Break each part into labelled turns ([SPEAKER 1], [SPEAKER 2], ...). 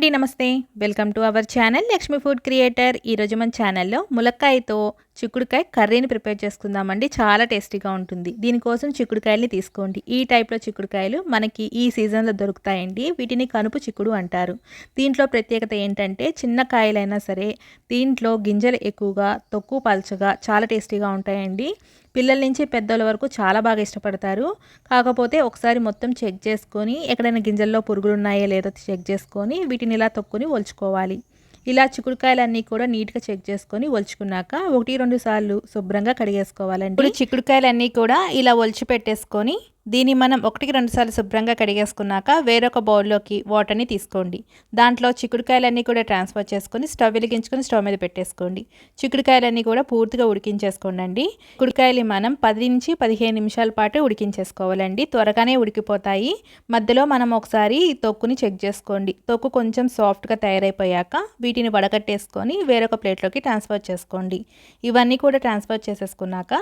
[SPEAKER 1] అండి నమస్తే. Welcome to our channel Lakshmi food creator. ఈరోజు మన ఛానల్లో ములక్కాయతో చిక్కుడుకాయ కర్రీని ప్రిపేర్ చేసుకుందామండి. చాలా టేస్టీగా ఉంటుంది. దీనికోసం చిక్కుడుకాయల్ని తీసుకోండి. ఈ టైప్లో చిక్కుడుకాయలు మనకి ఈ సీజన్లో దొరుకుతాయండి. వీటిని కనుపు చిక్కుడు అంటారు. దీంట్లో ప్రత్యేకత ఏంటంటే చిన్న కాయలైనా సరే దీంట్లో గింజలు ఎక్కువగా తక్కువ పల్చగా చాలా టేస్టీగా ఉంటాయండి. పిల్లల నుంచి పెద్దల వరకు చాలా బాగా ఇష్టపడతారు. కాకపోతే ఒకసారి మొత్తం చెక్ చేసుకొని ఎక్కడైనా గింజల్లో పురుగులు ఉన్నాయో లేదో చెక్ చేసుకొని వీటిని ఇలా తొక్కుని ఒలుచుకోవాలి. ఇలా చిక్కుడుకాయలన్నీ కూడా నీట్గా చెక్ చేసుకొని ఒలుచుకున్నాక ఒకటి రెండు సార్లు శుభ్రంగా కడిగేసుకోవాలండి. ఇప్పుడు చిక్కుడుకాయలన్నీ కూడా ఇలా ఒలిచి పెట్టేసుకొని దీన్ని మనం ఒకటికి రెండుసార్లు శుభ్రంగా కడిగేసుకున్నాక వేరొక బౌల్లోకి వాటర్ని తీసుకోండి. దాంట్లో చిక్కుడుకాయలన్నీ కూడా ట్రాన్స్ఫర్ చేసుకొని స్టవ్ వెలిగించుకొని స్టవ్ మీద పెట్టేసుకోండి. చిక్కుడుకాయలన్నీ కూడా పూర్తిగా ఉడికించేసుకోండి అండి చిక్కుడుకాయలు మనం పది నుంచి పదిహేను నిమిషాల పాటు ఉడికించేసుకోవాలండి. త్వరగానే ఉడికిపోతాయి. మధ్యలో మనం ఒకసారి తొక్కుని చెక్ చేసుకోండి. తొక్కు కొంచెం సాఫ్ట్గా తయారైపోయాక వీటిని వడగట్టేసుకొని వేరొక ప్లేట్లోకి ట్రాన్స్ఫర్ చేసుకోండి. ఇవన్నీ కూడా ట్రాన్స్ఫర్ చేసేసుకున్నాక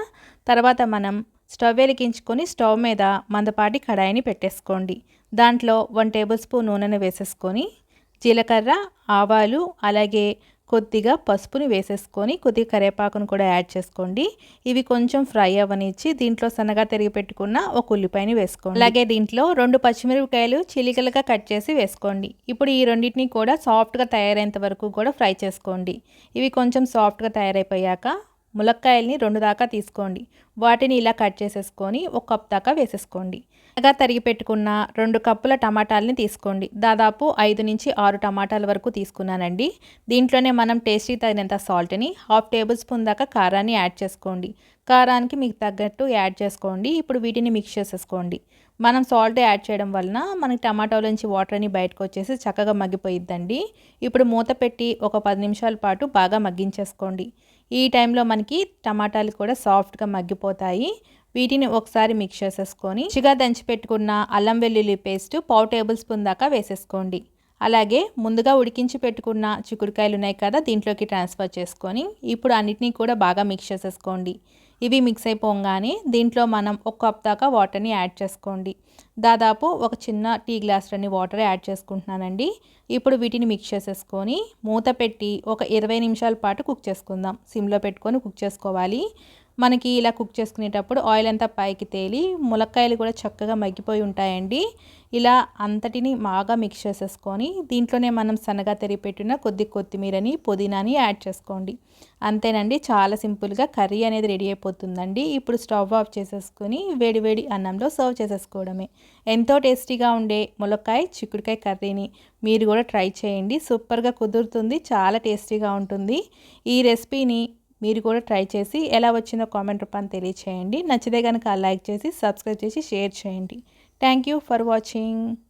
[SPEAKER 1] తర్వాత మనం స్టవ్ వెలిగించుకొని స్టవ్ మీద మందపాటి కడాయిని పెట్టేసుకోండి. దాంట్లో వన్ టేబుల్ స్పూన్ నూనెను వేసేసుకొని జీలకర్ర ఆవాలు అలాగే కొద్దిగా పసుపుని వేసేసుకొని కొద్దిగా కరివేపాకును కూడా యాడ్ చేసుకోండి. ఇవి కొంచెం ఫ్రై అవ్వనిచ్చి దీంట్లో సన్నగా తిరిగి పెట్టుకున్న ఒక ఉల్లిపాయని వేసుకోండి. అలాగే దీంట్లో రెండు పచ్చిమిరపకాయలు చిలికలుగా కట్ చేసి వేసుకోండి. ఇప్పుడు ఈ రెండింటిని కూడా సాఫ్ట్గా తయారైనంత వరకు కూడా ఫ్రై చేసుకోండి. ఇవి కొంచెం సాఫ్ట్గా తయారైపోయాక ములక్కాయల్ని రెండు దాకా తీసుకోండి. వాటిని ఇలా కట్ చేసేసుకొని ఒక కప్ దాకా వేసేసుకోండి. బాగా తరిగి పెట్టుకున్న రెండు కప్పుల టమాటాలని తీసుకోండి. దాదాపు ఐదు నుంచి ఆరు టమాటాల వరకు తీసుకున్నానండి. దీంట్లోనే మనం టేస్టీ తగినంత సాల్ట్ని హాఫ్ టేబుల్ స్పూన్ దాకా కారాన్ని యాడ్ చేసుకోండి. కారానికి మీకు తగ్గట్టు యాడ్ చేసుకోండి. ఇప్పుడు వీటిని మిక్స్ చేసేసుకోండి. మనం సాల్ట్ యాడ్ చేయడం వలన మనకి టమాటోలోంచి వాటర్ అని బయటకు వచ్చేసి చక్కగా మగ్గిపోయిద్దండి. ఇప్పుడు మూత పెట్టి ఒక పది నిమిషాల పాటు బాగా మగ్గించేసుకోండి. ఈ టైంలో మనకి టమాటాలు కూడా సాఫ్ట్గా మగ్గిపోతాయి. వీటిని ఒకసారి మిక్స్ చేసేసుకొని చిగా దంచి పెట్టుకున్న అల్లం వెల్లుల్లి పేస్ట్ పావు టేబుల్ స్పూన్ దాకా వేసేసుకోండి. అలాగే ముందుగా ఉడికించి పెట్టుకున్న చిక్కుడుకాయలు ఉన్నాయి కదా దీంట్లోకి ట్రాన్స్ఫర్ చేసుకొని ఇప్పుడు అన్నిటినీ కూడా బాగా మిక్స్ చేసేసుకోండి. ఇవి మిక్స్ అయిపోగానే దీంట్లో మనం ఒక కప్ దాకా వాటర్ని యాడ్ చేసుకోండి. దాదాపు ఒక చిన్న టీ గ్లాసులని వాటర్ యాడ్ చేసుకుంటున్నానండి. ఇప్పుడు వీటిని మిక్స్ చేసేసుకొని మూత పెట్టి ఒక ఇరవై నిమిషాల పాటు కుక్ చేసుకుందాం. సిమ్లో పెట్టుకొని కుక్ చేసుకోవాలి. మనకి ఇలా కుక్ చేసుకునేటప్పుడు ఆయిల్ అంతా పైకి తేలి ములక్కాయలు కూడా చక్కగా మగ్గిపోయి ఉంటాయండి. ఇలా అంతటిని బాగా మిక్స్ చేసేసుకొని దీంట్లోనే మనం సన్నగా తెరిపెట్టిన కొద్ది కొత్తిమీరని పుదీనాని యాడ్ చేసుకోండి. అంతేనండి చాలా సింపుల్గా కర్రీ అనేది రెడీ అయిపోతుందండి. ఇప్పుడు స్టవ్ ఆఫ్ చేసేసుకొని వేడివేడి అన్నంలో సర్వ్ చేసేసుకోవడమే. ఎంతో టేస్టీగా ఉండే ములక్కాయ చిక్కుడుకాయ కర్రీని మీరు కూడా ట్రై చేయండి. సూపర్గా కుదురుతుంది చాలా టేస్టీగా ఉంటుంది. ఈ రెసిపీని మీరు కూడా ట్రై చేసి ఎలా వచ్చిందో కామెంట్ రూపాన్ని తెలియచేయండి. నచ్చితే కనుక లైక్ చేసి సబ్స్క్రైబ్ చేసి షేర్ చేయండి. Thank you for watching.